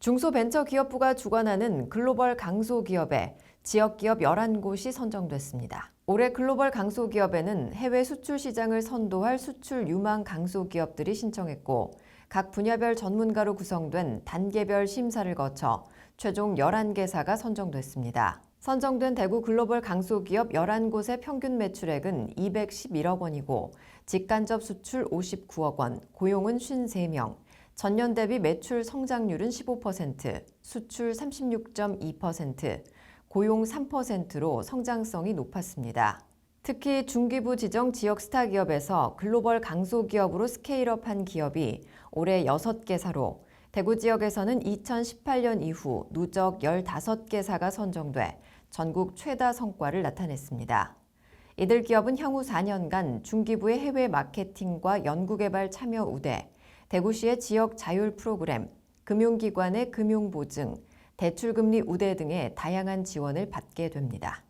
중소벤처기업부가 주관하는 글로벌 강소기업에 지역기업 11곳이 선정됐습니다. 올해 글로벌 강소기업에는 해외 수출 시장을 선도할 수출 유망 강소기업들이 신청했고 각 분야별 전문가로 구성된 단계별 심사를 거쳐 최종 11개사가 선정됐습니다. 선정된 대구 글로벌 강소기업 11곳의 평균 매출액은 211억 원이고 직간접 수출 59억 원, 고용은 53명, 전년 대비 매출 성장률은 15%, 수출 36.2%, 고용 3%로 성장성이 높았습니다. 특히 중기부 지정 지역 스타 기업에서 글로벌 강소 기업으로 스케일업한 기업이 올해 6개사로 대구 지역에서는 2018년 이후 누적 15개사가 선정돼 전국 최다 성과를 나타냈습니다. 이들 기업은 향후 4년간 중기부의 해외 마케팅과 연구개발 참여 우대, 대구시의 지역 자율 프로그램, 금융기관의 금융보증, 대출금리 우대 등의 다양한 지원을 받게 됩니다.